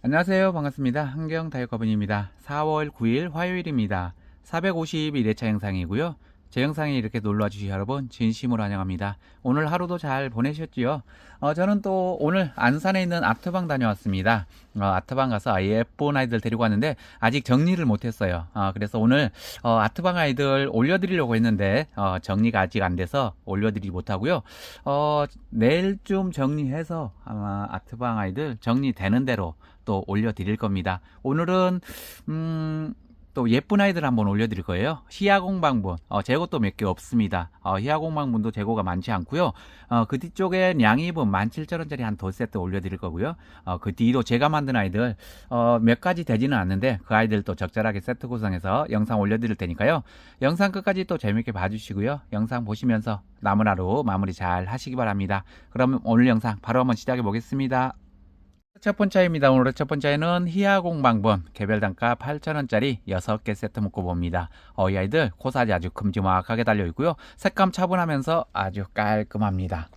안녕하세요. 반갑습니다. 한경 다육가분입니다. 4월 9일 화요일입니다. 451회차 영상이고요. 제 영상에 이렇게 놀러와 주신 여러분 진심으로 환영합니다. 오늘 하루도 잘 보내셨지요? 어, 저는 또 오늘 안산에 있는 아트방 다녀왔습니다. 어, 아트방 가서 예쁜 아이들 데리고 왔는데 아직 정리를 못했어요. 어, 그래서 오늘 어, 아트방 아이들 올려드리려고 했는데 어, 정리가 아직 안 돼서 올려드리지 못하고요. 어, 내일쯤 정리해서 아마 아트방 아이들 정리되는 대로 또 올려드릴 겁니다. 오늘은 음, 또 예쁜 아이들 한번 올려드릴 거예요. 희야공방분 어, 재고도 몇 개 없습니다. 어, 희야공방분도 재고가 많지 않고요. 어, 그 뒤쪽에 양입은 17,000원짜리 한두 세트 올려드릴 거고요. 어, 그 뒤로 제가 만든 아이들 어, 몇 가지 되지는 않는데 그 아이들도 적절하게 세트 구성해서 영상 올려드릴 테니까요. 영상 끝까지 또 재밌게 봐주시고요. 영상 보시면서 남은 하루 마무리 잘 하시기 바랍니다. 그럼 오늘 영상 바로 한번 시작해 보겠습니다. 첫 번째입니다. 오늘의 첫 번째는 희야공방번 개별 단가 8,000원짜리 6개 세트 묶어봅니다. 어, 이 아이들 코사지 아주 큼지막하게 달려 있고요. 색감 차분하면서 아주 깔끔합니다.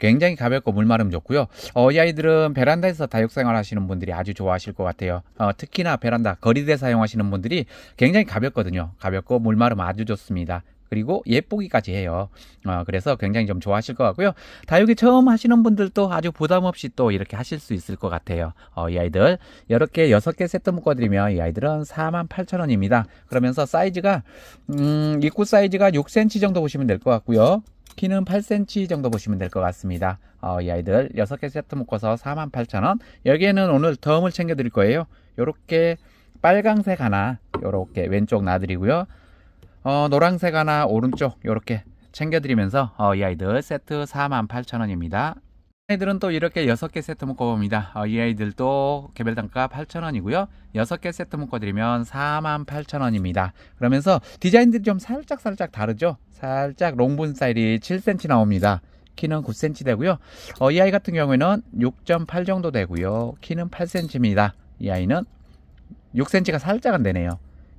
굉장히 가볍고 물마름 좋고요. 어, 이 아이들은 베란다에서 다육생활 하시는 분들이 아주 좋아하실 것 같아요. 어, 특히나 베란다 거리대 사용하시는 분들이 굉장히 가볍거든요. 가볍고 물마름 아주 좋습니다. 그리고 예쁘기까지 해요. 어, 그래서 굉장히 좀 좋아하실 것 같고요. 다육이 처음 하시는 분들도 아주 부담 없이 또 이렇게 하실 수 있을 것 같아요. 어, 이 아이들 이렇게 6개 세트 묶어드리면 이 아이들은 48,000원입니다. 그러면서 사이즈가 음, 입구 사이즈가 6cm 정도 보시면 될 것 같고요. 키는 8cm 정도 보시면 될 것 같습니다. 어, 이 아이들 6개 세트 묶어서 48,000원. 여기에는 오늘 덤을 챙겨 드릴 거예요. 요렇게 빨강색 하나, 요렇게 왼쪽 놔드리고요. 어, 노란색 하나 오른쪽 이렇게 챙겨드리면서 어, 이 아이들 세트 48,000원입니다. 아이들은 또 이렇게 6개 세트 묶어봅니다. 어, 이 아이들도 개별 단가 8,000원이고요. 6개 세트 묶어드리면 48,000원입니다. 그러면서 디자인들이 좀 살짝 살짝 다르죠? 살짝 롱분 스타일이 7cm 나옵니다. 키는 9cm 되고요. 어, 이 아이 같은 경우에는 6.8 정도 되고요. 키는 8cm입니다. 이 아이는 6cm가 살짝 안 되네요.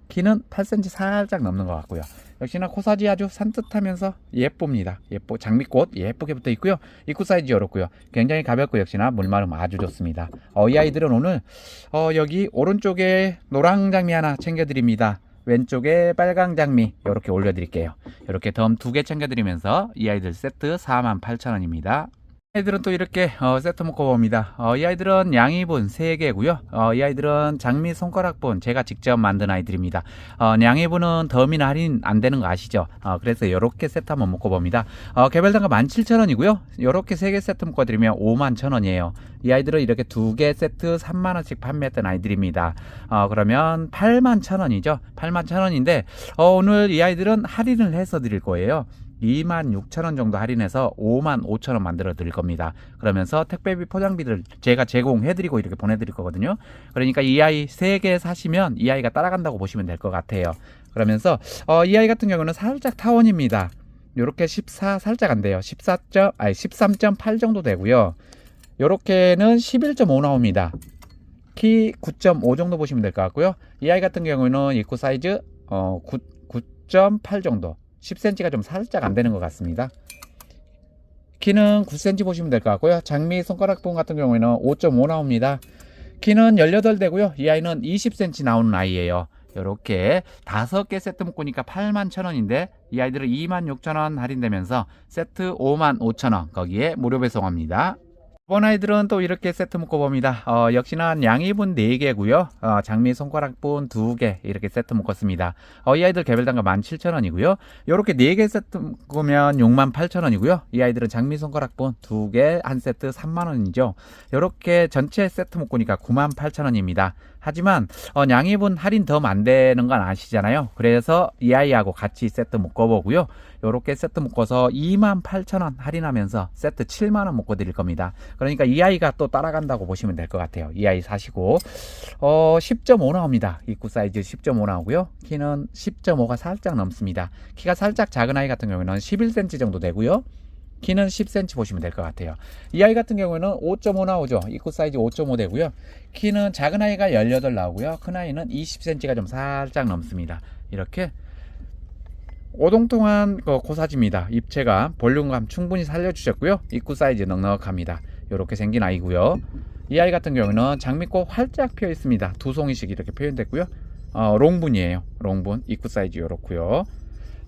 키는 8cm 살짝 넘는 것 같고요. 역시나 코사지 아주 산뜻하면서 예쁩니다. 예쁘 장미꽃 예쁘게 붙어 있고요. 입구 사이즈 이렇고요. 굉장히 가볍고 역시나 물마름 아주 좋습니다. 어, 이 아이들은 오늘 어, 여기 오른쪽에 노랑 장미 하나 챙겨드립니다. 왼쪽에 빨강 장미 이렇게 올려드릴게요. 이렇게 덤 두 개 챙겨드리면서 이 아이들 세트 48,000원입니다. 아이들은 또 이렇게 어, 세트 묶어봅니다. 어, 이 아이들은 양이분 3개고요. 어, 이 아이들은 장미 손가락분 제가 직접 만든 아이들입니다. 어, 양이분은 덤이나 할인 안 되는 거 아시죠? 어, 그래서 이렇게 세트 한번 묶어봅니다. 어, 개별 단가 17,000원이고요. 이렇게 3개 세트 묶어드리면 51,000원이에요. 이 아이들은 이렇게 두개 세트 3만원씩 판매했던 아이들입니다. 어, 그러면 81,000원이죠. 81,000원인데 어, 오늘 이 아이들은 할인을 해서 드릴 거예요. 26,000원 정도 할인해서 55,000원 만들어 드릴 겁니다. 그러면서 택배비 포장비를 제가 제공해 드리고 이렇게 보내 드릴 거거든요. 그러니까 이 아이 3개 사시면 이 아이가 따라간다고 보시면 될 것 같아요. 그러면서 어, 이 아이 같은 경우는 살짝 타원입니다. 요렇게 14 살짝 안 돼요. 14. 아니 13.8 정도 되고요. 요렇게는 11.5 나옵니다. 키 9.5 정도 보시면 될 것 같고요. 이 아이 같은 경우는 입구 사이즈 어, 9, 9.8 정도. 10cm가 좀 살짝 안 되는 것 같습니다. 키는 9cm 보시면 될 것 같고요. 장미 손가락분 같은 경우에는 5.5 나옵니다. 키는 18 되고요. 이 아이는 20cm 나오는 아이예요. 이렇게 다섯 개 세트 묶으니까 8만 천 원인데 이 아이들은 2만 6천 원 할인되면서 세트 5만 5천 원 거기에 무료 배송합니다. 이번 아이들은 또 이렇게 세트 묶어봅니다. 어, 역시나 양이분 4개고요. 어, 장미 손가락분 2개 이렇게 세트 묶었습니다. 어, 이 아이들 개별 단가 17,000원이고요. 이렇게 4개 세트 묶으면 68,000원이고요. 이 아이들은 장미 손가락분 2개 한 세트 3만원이죠. 이렇게 전체 세트 묶으니까 98,000원입니다. 하지만 어, 양이분 할인 더안 되는 건 아시잖아요. 그래서 이 아이하고 같이 세트 묶어보고요. 이렇게 세트 묶어서 28,000원 할인하면서 세트 7만원 묶어 드릴 겁니다. 그러니까 이 아이가 또 따라간다고 보시면 될 것 같아요. 이 아이 사시고 어, 10.5 나옵니다. 입구 사이즈 10.5 나오고요. 키는 10.5가 살짝 넘습니다. 키가 살짝 작은 아이 같은 경우에는 11cm 정도 되고요. 키는 10cm 보시면 될 것 같아요. 이 아이 같은 경우에는 5.5 나오죠. 입구 사이즈 5.5 되고요. 키는 작은 아이가 18 나오고요. 큰 아이는 20cm가 좀 살짝 넘습니다. 이렇게 오동통한 그 고사지입니다. 입체가 볼륨감 충분히 살려주셨고요. 입구 사이즈 넉넉합니다. 이렇게 생긴 아이고요. 이 아이 같은 경우는 장미꽃 활짝 피어 있습니다. 두 송이씩 이렇게 표현됐고요. 어, 롱분이에요. 롱분 입구 사이즈 요렇고요.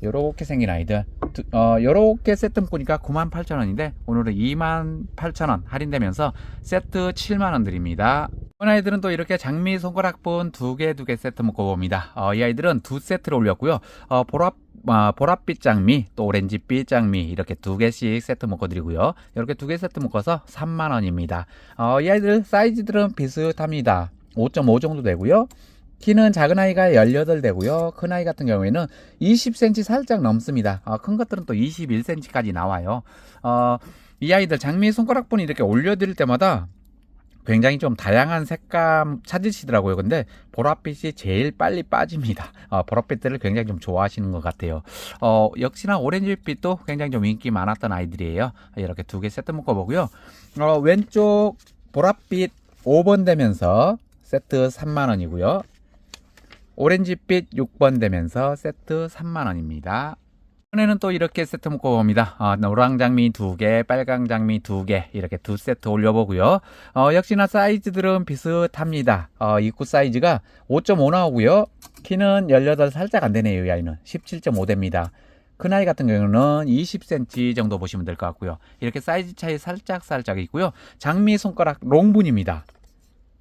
요렇게 생긴 아이들. 두- 어, 요렇게 세트 묶으니까 98,000원인데 오늘은 28,000원 할인되면서 세트 7만원 드립니다. 이번 아이들은 또 이렇게 장미 손가락분 두 개 두 개 세트 묶어봅니다. 어, 이 아이들은 두 세트를 올렸고요. 어, 보라, 아, 보랏빛 장미 또 오렌지빛 장미 이렇게 두 개씩 세트 묶어드리고요. 이렇게 두 개 세트 묶어서 3만 원입니다. 어, 이 아이들 사이즈들은 비슷합니다. 5.5 정도 되고요 키는 작은 아이가 18 되고요. 큰 아이 같은 경우에는 20cm 살짝 넘습니다. 어, 큰 것들은 또 21cm까지 나와요. 어, 이 아이들 장미 손가락분이 이렇게 올려드릴 때마다 굉장히 좀 다양한 색감 찾으시더라고요. 근데 보랏빛이 제일 빨리 빠집니다. 어, 보랏빛들을 굉장히 좀 좋아하시는 것 같아요. 어, 역시나 오렌지빛도 굉장히 좀 인기 많았던 아이들이에요. 이렇게 두 개 세트 묶어보고요. 어, 왼쪽 보랏빛 5번 되면서 세트 3만원이고요. 오렌지빛 6번 되면서 세트 3만원입니다. 이번에는 또 이렇게 세트 묶어봅니다. 어, 노랑 장미 2개, 빨강 장미 2개 이렇게 두 세트 올려보고요. 어, 역시나 사이즈들은 비슷합니다. 어, 입구 사이즈가 5.5 나오고요. 키는 18 살짝 안 되네요. 이 아이는 17.5 됩니다. 큰 아이 같은 경우는 20cm 정도 보시면 될 것 같고요. 이렇게 사이즈 차이 살짝 살짝 있고요. 장미 손가락 롱분입니다.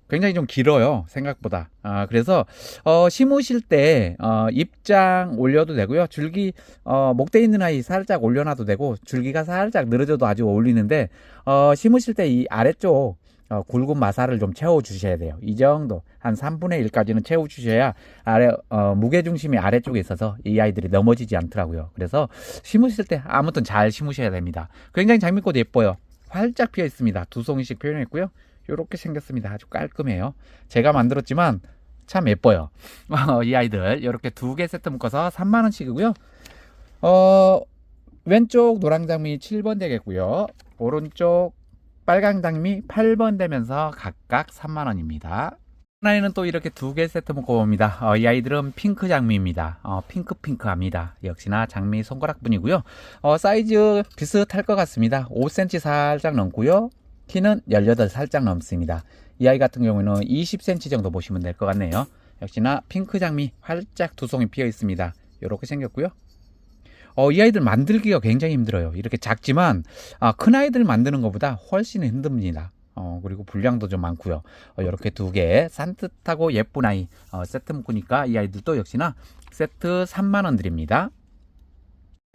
굉장히 좀 길어요 생각보다. 아 그래서 어 심으실 때 어, 입장 올려도 되고요. 줄기 어 목대 있는 아이 살짝 올려놔도 되고 줄기가 살짝 늘어져도 아주 어울리는데 어 심으실 때 이 아래쪽 어, 굵은 마사를 좀 채워 주셔야 돼요. 이 정도 한 3분의 1까지는 채워 주셔야 아래 어, 무게 중심이 아래쪽에 있어서 이 아이들이 넘어지지 않더라고요. 그래서 심으실 때 아무튼 잘 심으셔야 됩니다. 굉장히 장미꽃 예뻐요. 활짝 피어 있습니다. 두 송이씩 표현했고요 이렇게 생겼습니다. 아주 깔끔해요. 제가 만들었지만 참 예뻐요. 어, 이 아이들 이렇게 두 개 세트 묶어서 3만 원씩이고요. 어, 왼쪽 노랑 장미 7번 되겠고요. 오른쪽 빨강 장미 8번 되면서 각각 3만 원입니다. 하나에는 또 이렇게 두 개 세트 묶어봅니다. 어, 이 아이들은 핑크 장미입니다. 어, 핑크핑크합니다. 역시나 장미 손가락분이고요. 어, 사이즈 비슷할 것 같습니다. 5cm 살짝 넘고요. 키는 18 살짝 넘습니다. 이 아이 같은 경우는 20cm 정도 보시면 될 것 같네요. 역시나 핑크 장미 활짝 두 송이 피어 있습니다. 이렇게 생겼고요. 어, 이 아이들 만들기가 굉장히 힘들어요. 이렇게 작지만 아, 큰 아이들 만드는 것보다 훨씬 힘듭니다. 어, 그리고 분량도 좀 많고요. 어, 이렇게 두 개 산뜻하고 예쁜 아이 어, 세트 묶으니까 이 아이들도 역시나 세트 3만 원 드립니다.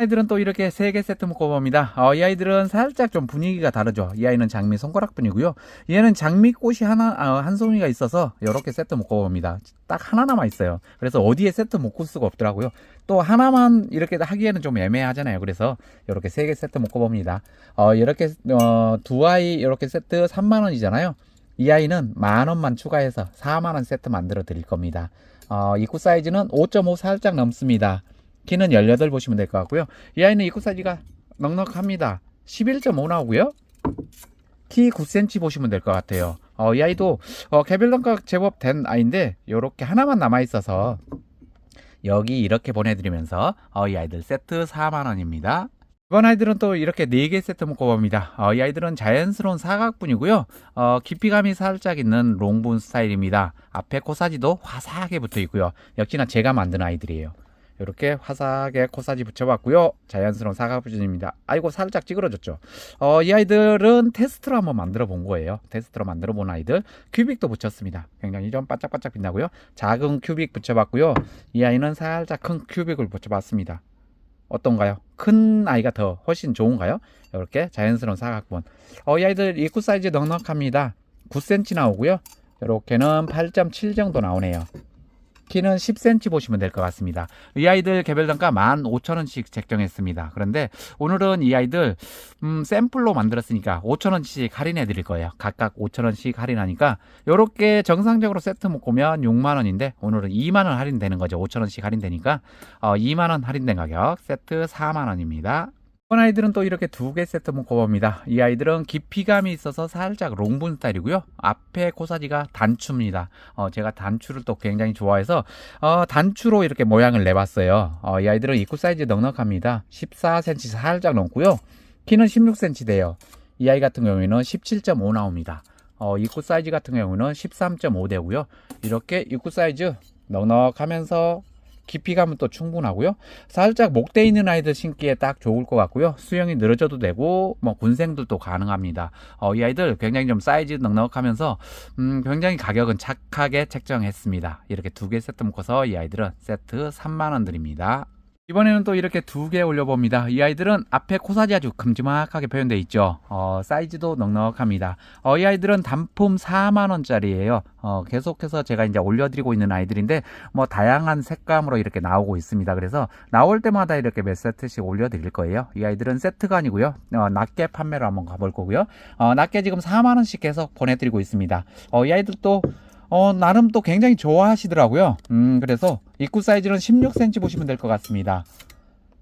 아이들은 또 이렇게 세개 세트 묶어봅니다. 어, 이 아이들은 살짝 좀 분위기가 다르죠. 이 아이는 장미 손가락분이고요. 얘는 장미꽃이 하나 어, 한 송이가 있어서 이렇게 세트 묶어봅니다. 딱 하나 남아 있어요. 그래서 어디에 세트 묶을 수가 없더라고요. 또 하나만 이렇게 하기에는 좀 애매하잖아요. 그래서 이렇게 세개 세트 묶어봅니다. 어, 이렇게 어, 두 아이 이렇게 세트 3만 원이잖아요. 이 아이는 만 원만 추가해서 4만 원 세트 만들어 드릴 겁니다. 어, 입구 사이즈는 5.5 살짝 넘습니다. 키는 18 보시면 될 것 같고요. 이 아이는 입구 사이즈가 넉넉합니다. 11.5 나오고요. 키 9cm 보시면 될 것 같아요. 어, 이 아이도 어, 개별단가 제법 된 아이인데 이렇게 하나만 남아 있어서 여기 이렇게 보내드리면서 어, 이 아이들 세트 4만 원입니다. 이번 아이들은 또 이렇게 4개 세트 묶어봅니다. 어, 이 아이들은 자연스러운 사각분이고요. 어, 깊이감이 살짝 있는 롱분 스타일입니다. 앞에 코사지도 화사하게 붙어 있고요. 역시나 제가 만든 아이들이에요. 이렇게 화사하게 코사지 붙여봤고요. 자연스러운 사각분입니다. 아이고 살짝 찌그러졌죠. 어, 이 아이들은 테스트로 한번 만들어 본 거예요. 테스트로 만들어 본 아이들 큐빅도 붙였습니다. 굉장히 좀 반짝반짝 빛나고요. 작은 큐빅 붙여봤고요. 이 아이는 살짝 큰 큐빅을 붙여봤습니다. 어떤가요? 큰 아이가 더 훨씬 좋은가요? 이렇게 자연스러운 사각분. 어, 이 아이들 입구 사이즈 넉넉합니다. 9cm 나오고요. 이렇게는 8.7 정도 나오네요. 키는 10cm 보시면 될 것 같습니다. 이 아이들 개별 단가 15,000원씩 책정했습니다. 그런데 오늘은 이 아이들 음, 샘플로 만들었으니까 5,000원씩 할인해 드릴 거예요. 각각 5,000원씩 할인하니까 이렇게 정상적으로 세트 묶으면 6만 원인데 오늘은 2만 원 할인되는 거죠. 5,000원씩 할인되니까 어, 2만 원 할인된 가격 세트 4만 원입니다. 이번 아이들은 또 이렇게 두 개 세트 묶어봅니다. 이 아이들은 깊이감이 있어서 살짝 롱분 스타일이고요. 앞에 코사지가 단추입니다. 어, 제가 단추를 또 굉장히 좋아해서 어, 단추로 이렇게 모양을 내봤어요. 어, 이 아이들은 입구 사이즈 넉넉합니다. 14cm 살짝 넘고요. 키는 16cm 돼요. 이 아이 같은 경우에는 17.5 나옵니다. 어, 입구 사이즈 같은 경우는 13.5 되고요. 이렇게 입구 사이즈 넉넉하면서 깊이감은 또 충분하고요. 살짝 목대 있는 아이들 신기에 딱 좋을 것 같고요. 수영이 늘어져도 되고 뭐 군생들도 가능합니다. 어, 이 아이들 굉장히 좀 사이즈 넉넉하면서 음, 굉장히 가격은 착하게 책정했습니다. 이렇게 두 개 세트 묶어서 이 아이들은 세트 3만 원 드립니다. 이번에는 또 이렇게 두 개 올려봅니다. 이 아이들은 앞에 코사지 아주 큼지막하게 표현되어 있죠. 어, 사이즈도 넉넉합니다. 어, 이 아이들은 단품 4만원짜리예요. 어, 계속해서 제가 이제 올려드리고 있는 아이들인데, 뭐, 다양한 색감으로 이렇게 나오고 있습니다. 그래서 나올 때마다 이렇게 몇 세트씩 올려드릴 거예요. 이 아이들은 세트가 아니고요. 어, 낱개 판매로 한번 가볼 거고요. 어, 낱개 지금 4만원씩 계속 보내드리고 있습니다. 어, 이 아이들도 어, 나름 또 굉장히 좋아하시더라고요. 음, 그래서 입구 사이즈는 16cm 보시면 될 것 같습니다.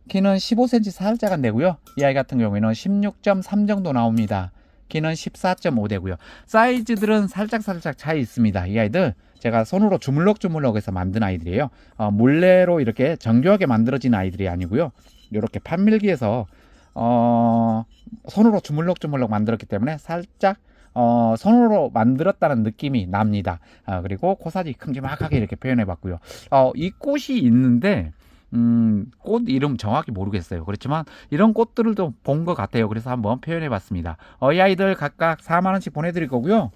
키는 15cm 살짝 안 되고요. 이 아이 같은 경우에는 16.3 정도 나옵니다. 키는 14.5 되고요. 사이즈들은 살짝 살짝 차이 있습니다. 이 아이들 제가 손으로 주물럭주물럭해서 만든 아이들이에요. 어, 물레로 이렇게 정교하게 만들어진 아이들이 아니고요. 이렇게 판밀기에서 어, 손으로 주물럭주물럭 만들었기 때문에 살짝 어, 손으로 만들었다는 느낌이 납니다. 아, 그리고 코사지 큼지막하게 이렇게 표현해 봤고요. 어, 이 꽃이 있는데, 음, 꽃 이름 정확히 모르겠어요. 그렇지만 이런 꽃들을 좀 본 것 같아요. 그래서 한번 표현해 봤습니다. 어, 이 아이들 각각 4만원씩 보내드릴 거고요.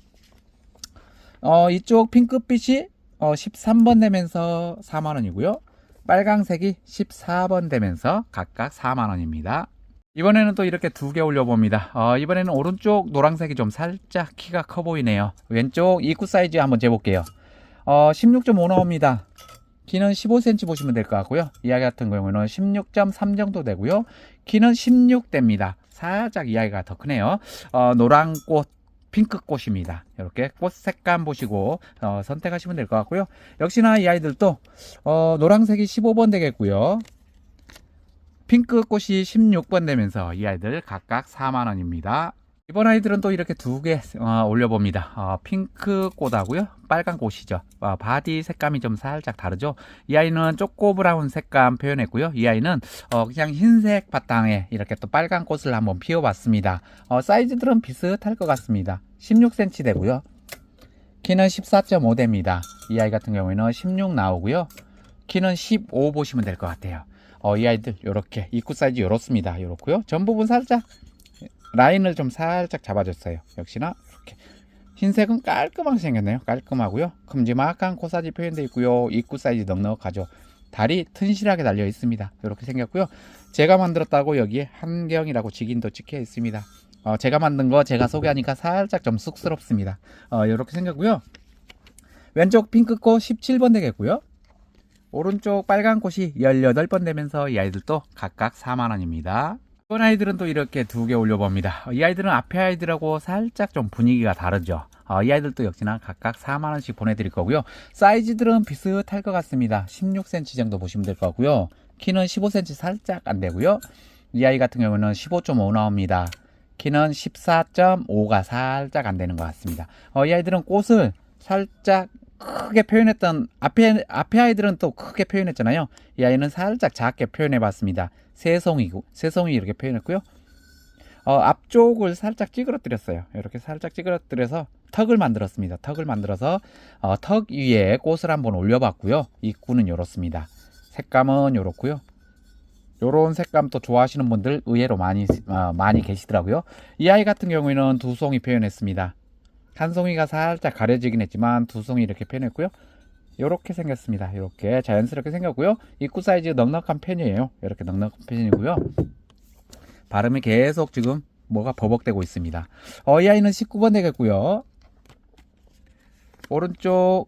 어, 이쪽 핑크빛이 어, 13번 되면서 4만원이고요. 빨강색이 14번 되면서 각각 4만원입니다. 이번에는 또 이렇게 두 개 올려봅니다. 어, 이번에는 오른쪽 노란색이 좀 살짝 키가 커 보이네요. 왼쪽 입구 사이즈 한번 재볼게요. 어, 16.5 나옵니다. 키는 15cm 보시면 될 것 같고요. 이 아이 같은 경우는 16.3 정도 되고요. 키는 16대입니다. 살짝 이 아이가 더 크네요. 어, 노란 꽃, 핑크 꽃입니다. 이렇게 꽃 색감 보시고 어, 선택하시면 될 것 같고요. 역시나 이 아이들도 어, 노란색이 15번 되겠고요. 핑크 꽃이 16번 되면서 이 아이들 각각 4만원입니다. 이번 아이들은 또 이렇게 두개 어, 올려봅니다. 어, 핑크 꽃하고요. 빨간 꽃이죠. 어, 바디 색감이 좀 살짝 다르죠. 이 아이는 쪼꼬 브라운 색감 표현했고요. 이 아이는 어, 그냥 흰색 바탕에 이렇게 또 빨간 꽃을 한번 피워봤습니다. 어, 사이즈들은 비슷할 것 같습니다. 16cm 되고요. 키는 14.5 됩니다. 이 아이 같은 경우에는 16 나오고요. 키는 15 보시면 될 것 같아요. 어, 이 아이들 요렇게 입구 사이즈 요렇습니다. 요렇고요. 전 부분 살짝 라인을 좀 살짝 잡아줬어요. 역시나 이렇게 흰색은 깔끔하게 생겼네요. 깔끔하고요. 큼지막한 코사지 표현되어 있고요. 입구 사이즈 넉넉하죠. 다리 튼실하게 달려 있습니다. 이렇게 생겼고요. 제가 만들었다고 여기에 한경이라고 직인도 찍혀 있습니다. 어, 제가 만든 거 제가 소개하니까 살짝 좀 쑥스럽습니다. 어, 이렇게 생겼고요. 왼쪽 핑크꽃 17번 되겠고요. 오른쪽 빨간 꽃이 18번 되면서 이 아이들도 각각 4만원입니다. 이번 아이들은 또 이렇게 두 개 올려봅니다. 이 아이들은 앞에 아이들하고 살짝 좀 분위기가 다르죠. 어, 이 아이들도 역시나 각각 4만원씩 보내드릴 거고요. 사이즈들은 비슷할 것 같습니다. 16cm 정도 보시면 될것 같고요. 키는 15cm 살짝 안 되고요. 이 아이 같은 경우는 15.5 나옵니다. 키는 14.5가 살짝 안 되는 것 같습니다. 어, 이 아이들은 꽃을 살짝 크게 표현했던 앞에 앞에 아이들은 또 크게 표현했잖아요. 이 아이는 살짝 작게 표현해 봤습니다. 새송이고 새송이 이렇게 표현했고요. 어, 앞쪽을 살짝 찌그러뜨렸어요. 이렇게 살짝 찌그러뜨려서 턱을 만들었습니다. 턱을 만들어서 어, 턱 위에 꽃을 한번 올려봤고요. 입구는 이렇습니다. 색감은 이렇고요. 요런 색감 또 좋아하시는 분들 의외로 많이 어, 많이 계시더라고요. 이 아이 같은 경우에는 두 송이 표현했습니다. 한 송이가 살짝 가려지긴 했지만 두 송이 이렇게 표현했고요. 이렇게 생겼습니다. 이렇게 자연스럽게 생겼고요. 입구 사이즈 넉넉한 편이에요. 이렇게 넉넉한 편이고요. 발음이 계속 지금 뭐가 버벅대고 있습니다. 어, 이 아이는 19번 되겠고요. 오른쪽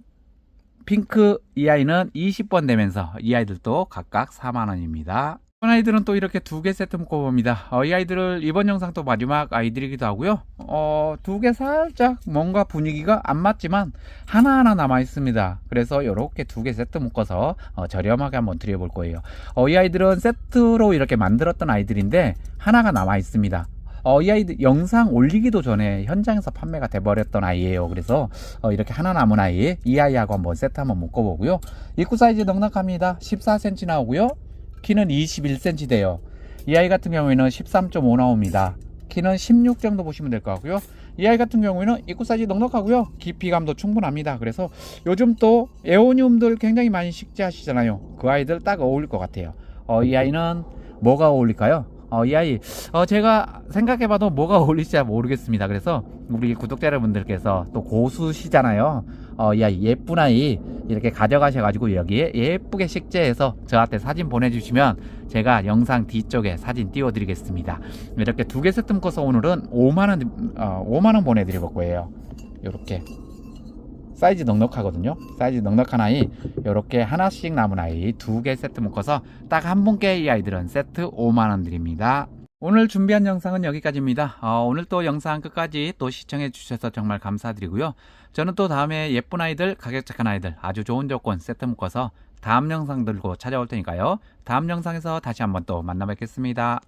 핑크 이 아이는 20번 되면서 이 아이들도 각각 4만원입니다. 아이들은 또 이렇게 두 개 세트 묶어봅니다. 어, 이 아이들을 이번 영상 또 마지막 아이들이기도 하고요. 어, 두 개 살짝 뭔가 분위기가 안 맞지만 하나하나 남아 있습니다. 그래서 이렇게 두 개 세트 묶어서 어, 저렴하게 한번 드려볼 거예요. 어, 이 아이들은 세트로 이렇게 만들었던 아이들인데 하나가 남아 있습니다. 어, 이 아이들 영상 올리기도 전에 현장에서 판매가 돼버렸던 아이예요. 그래서 어, 이렇게 하나 남은 아이, 이 아이하고 한번 세트 한번 묶어보고요. 입구 사이즈 넉넉합니다. 14cm 나오고요. 키는 21cm 돼요. 이 아이 같은 경우에는 13.5 나옵니다. 키는 16 정도 보시면 될 것 같고요. 이 아이 같은 경우에는 입구 사이즈 넉넉하고요. 깊이감도 충분합니다. 그래서 요즘 또 에오니움들 굉장히 많이 식재하시잖아요. 그 아이들 딱 어울릴 것 같아요. 어, 이 아이는 뭐가 어울릴까요? 어, 이 아이 어, 제가 생각해봐도 뭐가 어울릴지 잘 모르겠습니다. 그래서 우리 구독자 여러분들께서 또 고수시잖아요. 어, 이 아이 예쁜 아이 이렇게 가져가셔가지고 여기에 예쁘게 식재해서 저한테 사진 보내주시면 제가 영상 뒤쪽에 사진 띄워드리겠습니다. 이렇게 두 개 세트 묶어서 오늘은 5만원 어, 5만원 보내드릴 거예요. 이렇게 사이즈 넉넉하거든요. 사이즈 넉넉한 아이 이렇게 하나씩 남은 아이 두 개 세트 묶어서 딱 한 분께 이 아이들은 세트 5만원 드립니다. 오늘 준비한 영상은 여기까지입니다. 어, 오늘 또 영상 끝까지 또 시청해 주셔서 정말 감사드리고요. 저는 또 다음에 예쁜 아이들, 가격 착한 아이들, 아주 좋은 조건 세트 묶어서 다음 영상 들고 찾아올 테니까요. 다음 영상에서 다시 한번 또 만나 뵙겠습니다.